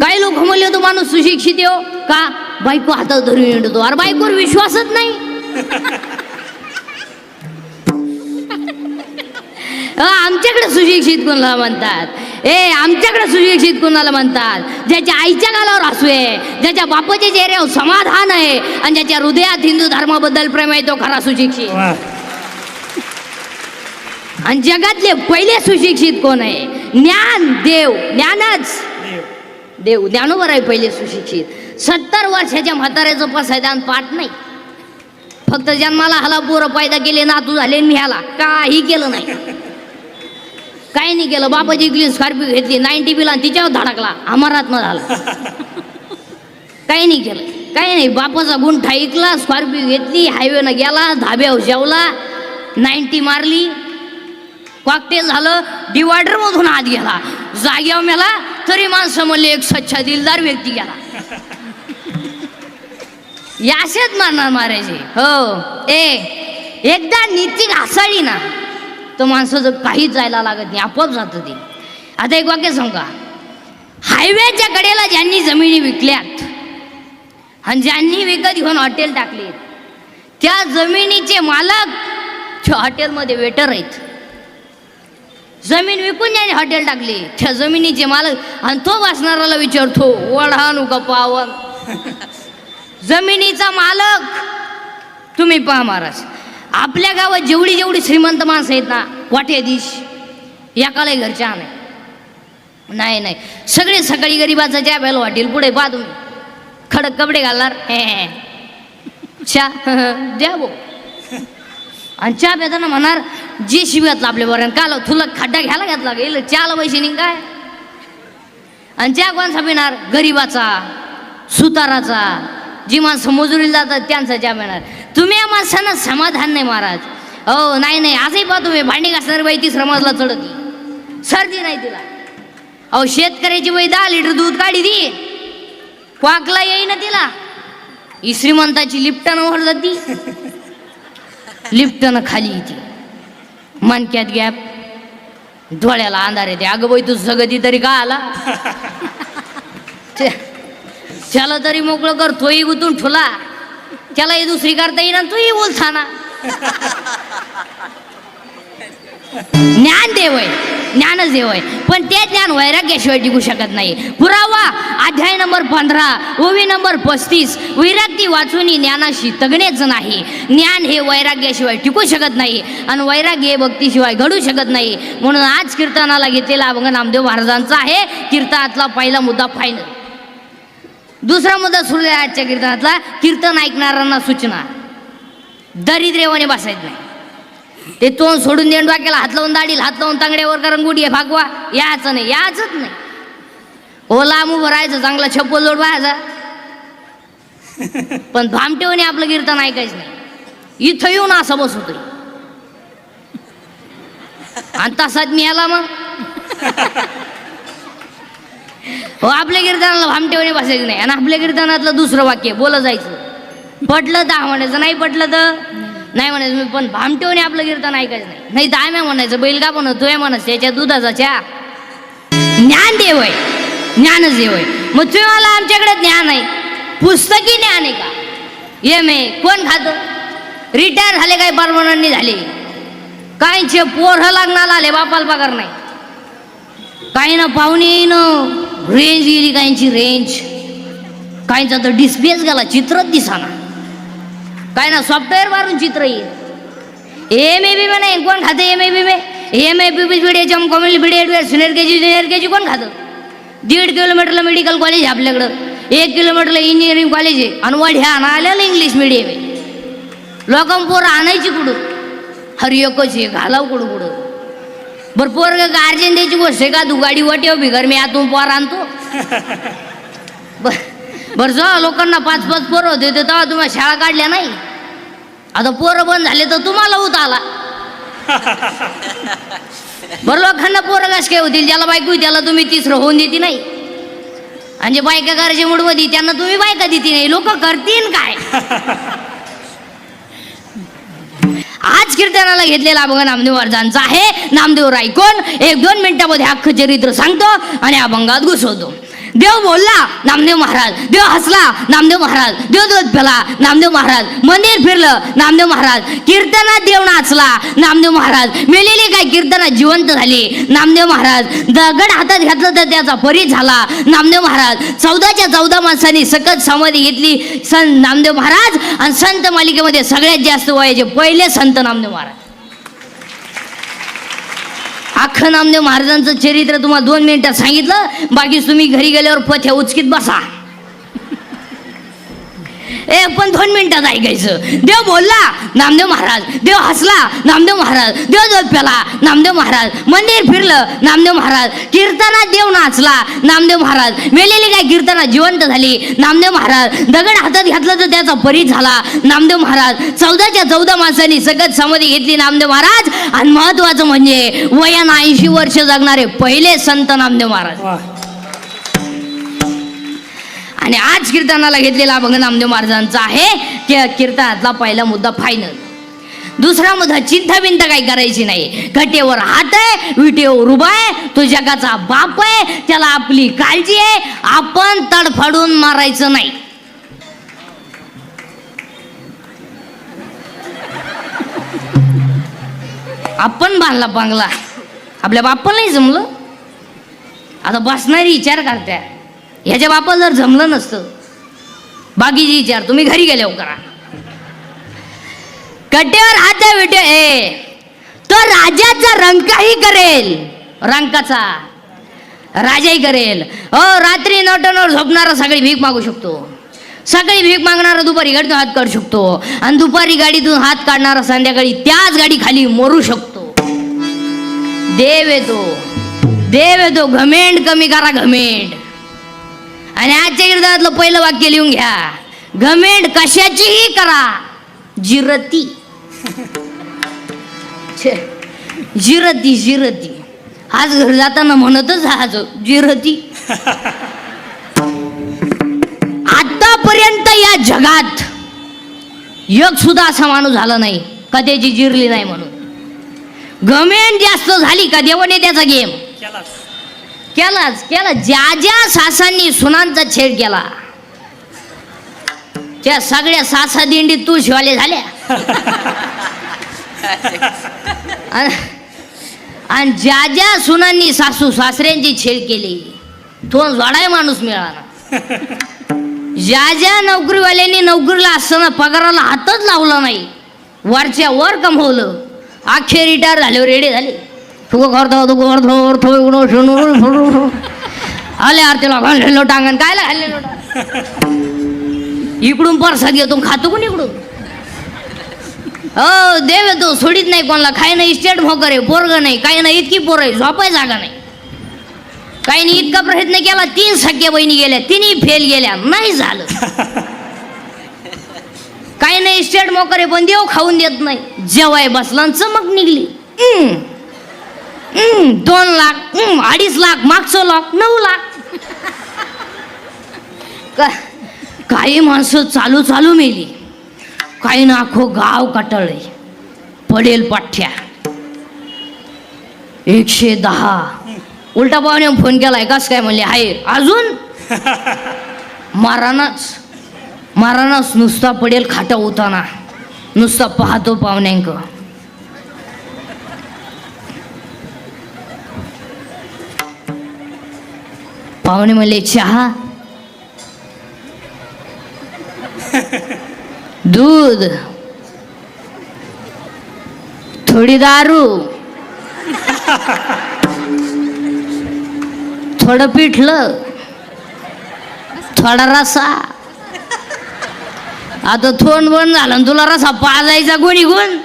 काही लोक म्हणले तो माणूस सुशिक्षित येऊ का? बायको हातात धरून येतो. अरे बायकोवर विश्वासच नाही. आमच्याकडे सुशिक्षित कोणाला म्हणतात? ए आमच्याकडे सुशिक्षित कोणाला म्हणतात? ज्याच्या आईच्या गालावर हसू आहे ज्याच्या बापाच्या चेहऱ्यावर समाधान आहे आणि ज्याच्या हृदयात हिंदू धर्माबद्दल प्रेम आहे तो खरा सुशिक्षित. आणि जगातले पहिले सुशिक्षित कोण आहे? ज्ञान देव ज्ञानच. देव. ज्ञानोबर आहे पहिले सुशिक्षित. सत्तर वर्षाच्या म्हाताऱ्याचं पसायदान पाठ नाही. फक्त जन्माला हाला पोरं पैदा केले नातू झाले आणि ह्याला. काही केलं नाही. काही नाही केलं. बाबाजी इकली स्कॉर्पिओ घेतली नाईन्टी बिला तिच्यावर धडकला. अमरात्मा झाला. काही नाही केलं. काही नाही. बापाचा गुंठा ऐकला स्कॉर्पिओ घेतली हायवेनं गेला धाब्यावर जेवला नाईन्टी मारली. कॉकटेल झालं डिवायडरमधून आत गेला. जाग्यावर मेला तरी माणसं म्हणले एक स्वच्छ दिलदार व्यक्ती गेला याशेच मारणार मारायचे हो. ए एकदा नीती घासाळी ना तर माणसाचं काहीच जायला लागत नाही आपोआप जातं ते. आता एक वाक्य सांगू हायवेच्या कडेला ज्यांनी जमिनी विकल्यात आणि ज्यांनी विकत घेऊन हॉटेल टाकले त्या जमिनीचे मालक हॉटेलमध्ये वेटर आहेत. जमीन विकून त्याने हॉटेल टाकली. त्या जमिनीचे मालक आणि तो वाचणाऱ्याला विचारतो वढानू का पावन? जमिनीचा मालक तुम्ही पहा महाराज आपल्या गावात जेवढी जेवढी श्रीमंत माणसं आहेत ना वाट्याधीश एकालाही घरच्या नाही. नाही नाही सगळे सकाळी गरीबाचा ज्या प्यायला वाटेल पुढे पहा तुम्ही. खडक कपडे घालणार? हे चहा द्या भाऊ आणि चहा पिताना म्हणणार जे शिव्यातलं आपल्या बरं. काल तुला खड्डा घ्यायला घातला गेलं चहाला पैसे नि काय? आणि ज्या कोणचा मिळणार गरीबाचा सुताराचा जी माणसं मजुरीला जातात त्यांचा ज्या मिळणार तुम्ही या माणसांना समाधान नाही महाराज. हो नाही नाही. आजही पाहतो मी भांडी घासणार बाई ती श्रमाजला चढती. सर्दी नाही तिला. अहो शेतकऱ्याची बाई दहा लिटर दूध काढी ती. क्वाकला येईना तिला. ही श्रीमंताची लिफ्टनं वर जाती लिफ्टनं खाली येते. मनक्यात गॅप. डोळ्याला अंधार येते अगं बाई तू सगळी तरी का आला? त्याला तरी मोकळं कर तोही गुतून ठुला. त्याला ही दुसरी करता येईना तूही बोलता ना ज्ञान देव ज्ञानच देव आहे पण ते ज्ञान वैराग्याशिवाय टिकू शकत नाही. पुरावा अध्याय नंबर पंधरा ओवी नंबर पस्तीस वैराग्य वाचून ज्ञानाशी तगणेच नाही. ज्ञान हे वैराग्याशिवाय टिकू शकत नाही आणि वैराग्य हे भक्तीशिवाय घडू शकत नाही. म्हणून आज कीर्तनाला घेतलेला अभंग नामदेव महाराजांचा आहे. कीर्तनातला पहिला मुद्दा फायनल दुसरा मुद्दा सुरू आहे आजच्या कीर्तनातला. कीर्तन ऐकणाऱ्यांना सूचना. दरिद्रेवाने बसायचं नाही. ते तोंड सोडून देण डोक्याला हात लावून दाडील हात लावून तांगड्यावर कारण गुडी भागवा. यायचं नाही यायचंच नाही. हो लांब उभं राहायचं चांगला छप्पल जोड व्हायचा पण भामटेवणे आपलं कीर्तन ऐकायचं नाही. इथं येऊन असं बसवतोय आणि तसाच मी आला मग. हो आपल्या कीर्तनाला भामटेवणे बसायचं नाही. आणि आपल्या कीर्तनातलं दुसरं वाक्य बोलं जायचं. पटलं तर म्हणायचं नाही पटलं तर नाही म्हणायचं मी पण भामटेवणे आपलं कीर्तन ऐकायचं नाही. नाही तर आम्ही म्हणायचं बैल का पण तोय म्हणायचं त्याच्या दुधाचा चहा ज्ञान देव आहे ज्ञानच देव आहे मग तुम्ही मला आमच्याकडे ज्ञान आहे. पुस्तकी ज्ञान आहे का? एम ए कोण खातं? रिटायर झाले काय परमनंटनी झाले? काहींचे पोरं लग्नाला आले बापाला पगार नाही. काही ना पाहुणे येईन. रेंज गेली काहींची रेंज काहींचा तर डिस्प्लेच गेला चित्रच दिसाना. काय ना सॉफ्टवेअर मारून चित्र येईल एम ए बी में नाही कोण खातं एम ए बी में M A B B H M community B Ed senior K G junior K G कोण खातं दीड किलोमीटरला मेडिकल कॉलेज आहे आपल्याकडं एक किलोमीटरला इंजिनिअरिंग कॉलेज आहे आणि वढ्या आणायला इंग्लिश मिडियम आहे लोकं पोरं आणायची कुठं हरी एकच आहे घालाव कुठं कुठं बरं पोरग गार्जन द्यायची गोष्ट आहे का तू गाडी वाटेव बिगर मी आतून पोर आणतो बर बरं जो लोकांना पाच पाच पोरं होते ते तेव्हा तुम्हाला शाळा काढल्या नाही. आता पोरं बंद झाले तर तुम्हाला होत आला. बरं लोकांना पोरं कस काय होतील? ज्याला बायको त्याला तुम्ही तिसरं होऊन देते नाही. आणि जे बायका करायचे मूडमध्ये त्यांना तुम्ही बायका देते नाही. लोक करतील काय? आज कीर्तनाला घेतलेला अभंग नामदेव अर्जांचा आहे. नामदेव रायकोन एक दोन मिनिटामध्ये अख्खं चरित्र सांगतो आणि अभंगात घुसवतो. देव बोलला नामदेव महाराज. देव हसला नामदेव महाराज. देव दूध नामदेव महाराज. मंदिर फिरलं नामदेव महाराज. कीर्तनात देव नाचला नामदेव महाराज. मेलेली काय कीर्तनात जिवंत झाली. नामदेव महाराज दगड हातात घातलं तर त्याचा परी झाला. नामदेव महाराज चौदाच्या चौदा माणसांनी सकत समाधी घेतली. संत नामदेव महाराज आणि संत मालिकेमध्ये सगळ्यात जास्त वयाचे पहिले संत नामदेव महाराज. अख्खं नामदेव महाराजांचं चरित्र तुम्हाला दोन मिनिटात सांगितलं. बाकी तुम्ही घरी गेल्यावर पथ्या उचकीत बसा. ए पण दोन मिनिटात ऐकायचं देव बोलला नामदेव महाराज देव हसला नामदेव महाराज देव जोत नामदेव महाराज. मंदिर फिरलं नामदेव महाराज. कीर्तनात देव नाचला नामदेव महाराज. मेलेली काय कीर्तना जिवंत झाली. नामदेव महाराज दगड हातात घातलं तर त्याचा परी झाला. नामदेव महाराज चौदाच्या चौदा माणसांनी सगळं समाधी घेतली नामदेव महाराज. आणि महत्वाचं म्हणजे वयानं ऐंशी वर्ष जगणारे पहिले संत नामदेव महाराज. आणि आज कीर्तनाला घेतलेला अभंग नामदेव महाराजांचा आहे की कीर्तनातला पहिला मुद्दा फायनल दुसरा मुद्दा चिंता बिंत काही करायची नाही. घटेवर हात आहे विटेवर उभा आहे तो जगाचा बाप आहे त्याला आपली काळजी आहे आपण तडफडून मारायचं नाही. आपण बांधला बांगला. आपल्या बापाला नाही जमलं? आता बसणारी विचार करत्या. ह्याच्या बापाला जर जमलं नसतं बाकीची विचार तुम्ही घरी गेल्या करा. कट्यावर आता विटे ए तो राजाचा रंकाही करेल रंकाचा. राजाही करेल. हो रात्री नटनवर झोपणारा सगळी भीक मागू शकतो. सगळी भीक मागणारा दुपारी गाडीतून हात काढू शकतो. आणि दुपारी गाडीतून हात काढणारा संध्याकाळी त्याच गाडी खाली मरू शकतो. देव येतो. देव येतो. घमेंड कमी करा घमेंड. आणि आजच्या कीर्तनातलं पहिलं वाक्य लिहून घ्या. घमेंड कशाचीही करा जिरती. जिरती जिरती. आज घरी जाताना म्हणतच आज जिरती. आतापर्यंत या जगात एक सुद्धा असा माणूस झाला नाही कधीची जिरली नाही म्हणून. घमेंड जास्त झाली का देवने त्याचा गेम? केलाच केला. ज्या ज्या सासांनी सुनांचा छेड केला त्या सगळ्या सासा दिंडीत तू शिवाले झाल्या. आणि- ज्या ज्या सुनांनी सासू सासऱ्यांची छेड केली तो जोडाय माणूस मिळाला. ज्या ज्या नोकरीवाल्यांनी नोकरीला असताना पगाराला हातच लावला नाही वरच्या वर कमवलं अख्खे रिटायर झाल्यावर रेडे झाले. करतो तुको करतो थोडं शुनू आले आरतीला घाललेलो टांगण. कायला घाललेलो इकडून परसाद घेतो खातो कोण इकडून? हो देव येतो सोडीत नाही कोणाला. काही नाही इस्टेट भोकर आहे पोरग नाही. काही नाही इतकी पोर आहे झोपाय जागा नाही. काही नाही इतका प्रयत्न केला तीन सख्या बहिणी गेल्या तिन्ही फेल गेल्या. नाही झालं. काही नाही इस्टेट मोकर आहे पण देव खाऊन देत नाही. जेवाय बसला आणि चमक निघली. दोन लाख अडीच लाख मागचं लाख नऊ लाख. का- काही माणसं चालू चालू मेली. काही ना अख्खो गाव कटळले. पडेल पाठ्या एकशे दहा. उलटा पाहुणे फोन केला कस काय म्हणले आहे अजून? मारानाच. मारानाच नुसता पडेल खाटा होताना नुसता पाहतो पाहुण्यांक. पाहुणे म्हणले चहा? दूध. थोडी दारू. थोडं पिठलं. थोडा रसा. आता थोंड बंद झालं आणि तुला रसा पाजायचा कोणी कोण